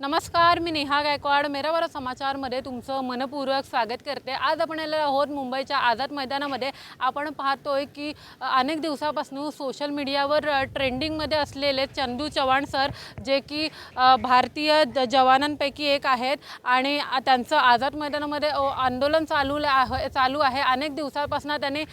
नमस्कार मी नेहा गायकवाड. मेरावर समाचारमध्ये तुमचं मनपूर्वक स्वागत करते. आज आपण आलेलो आहोत मुंबईच्या आझाद मैदानामध्ये. आपण पाहतोय की अनेक दिवसापासून सोशल मीडियावर ट्रेंडिंगमध्ये असलेले चंदू चव्हाण सर जे की भारतीय ज- जवानांपैकी एक आहेत आणि त्यांचं आझाद मैदानामध्ये आंदोलन चालू आहे चालू आहे. अनेक दिवसापासून त्यांनी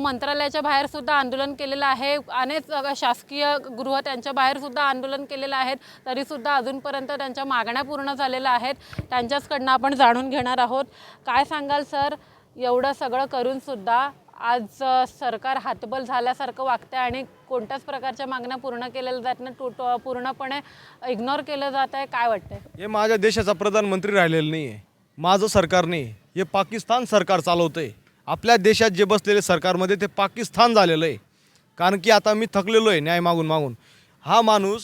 मंत्रालयाच्या बाहेरसुद्धा आंदोलन केलेलं आहे. अनेक शासकीय गृह त्यांच्या बाहेरसुद्धा आंदोलन केलेलं आहे तरीसुद्धा अजूनपर्यंत त्यांच्या मागण्या पूर्ण झालेल्या आहेत. त्यांच्याचकडनं आपण जाणून घेणार आहोत. काय सांगाल सर? एवढं सगळं करून सुद्धा आज सरकार हातबल झाल्यासारखं वागतंय आणि कोणत्याच प्रकारच्या मागण्या पूर्ण केलेल्या जात नाही टो- पूर्णपणे इग्नोर केलं जात आहे. काय वाटतंय? हे माझ्या देशाचा प्रधानमंत्री राहिलेलं नाही आहे माझं सरकार नाही. हे पाकिस्तान सरकार चालवतं आहे आपल्या देशात जे बसलेले सरकारमध्ये ते पाकिस्तान झालेलं आहे. कारण की आता मी थकलेलो आहे न्याय मागून मागून. हा माणूस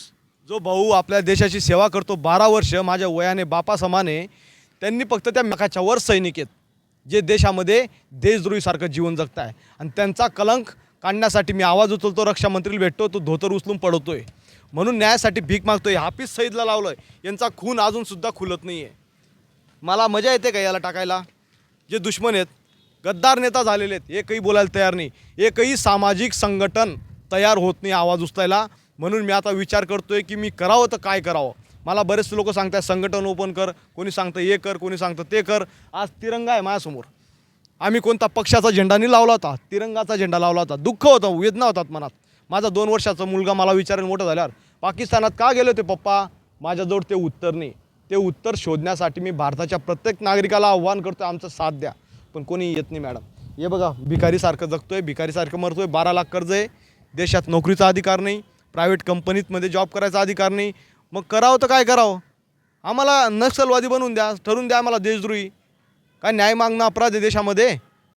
जो भाऊ आपल्या देशाची सेवा करतो बारा वर्ष माझ्या वयाने बापा समाने त्यांनी फक्त त्या मेकाच्या वर सैनिक आहेत जे देशामध्ये देशद्रोहीसारखं जीवन जगत आहे आणि त्यांचा कलंक काढण्यासाठी मी आवाज उचलतो रक्षामंत्रीला भेटतो तो धोतर उचलून पडवतोय म्हणून न्यायासाठी भीक मागतोय. हाफिज सईदला लावलोय. यांचा खून अजूनसुद्धा खुलत नाही आहे मला मजा येते का याला टाकायला? जे दुश्मन आहेत गद्दार नेता झालेले आहेत एकही बोलायला तयार नाही. एकही सामाजिक संघटन तयार होत नाही आवाज उचलायला. म्हणून मी आता विचार करतोय की मी करावं तर काय करावं? मला बरेचसे लोक सांगतात संघटन ओपन कर कोणी सांगतं हे कर कोणी सांगतं ते कर. आज तिरंगा आहे माझ्यासमोर. आम्ही कोणता पक्षाचा झेंडा नाही लावला होता तिरंगाचा झेंडा लावला होता. दुःख होतं वेदना होतात मनात. माझा दोन वर्षाचा मुलगा मला विचारेल मोठं झाल्यावर पाकिस्तानात का गेले होते पप्पा? माझ्याजवळ ते उत्तर नाही. ते उत्तर शोधण्यासाठी मी भारताच्या प्रत्येक नागरिकाला आव्हान करतो आमचं साथ द्या. पण कोणी येत नाही मॅडम. हे बघा भिकारीसारखं जगतोय भिकारीसारखं मरतोय बारा लाख कर्ज आहे. देशात नोकरीचा अधिकार नाही. प्रायव्हेट कंपनीतमध्ये जॉब करायचा अधिकार नाही. मग करावं तर काय करावं? आम्हाला नक्षलवादी बनवून द्या ठरवून द्या आम्हाला देशद्रोही. काय न्याय मागणं अपराध आहे देशामध्ये?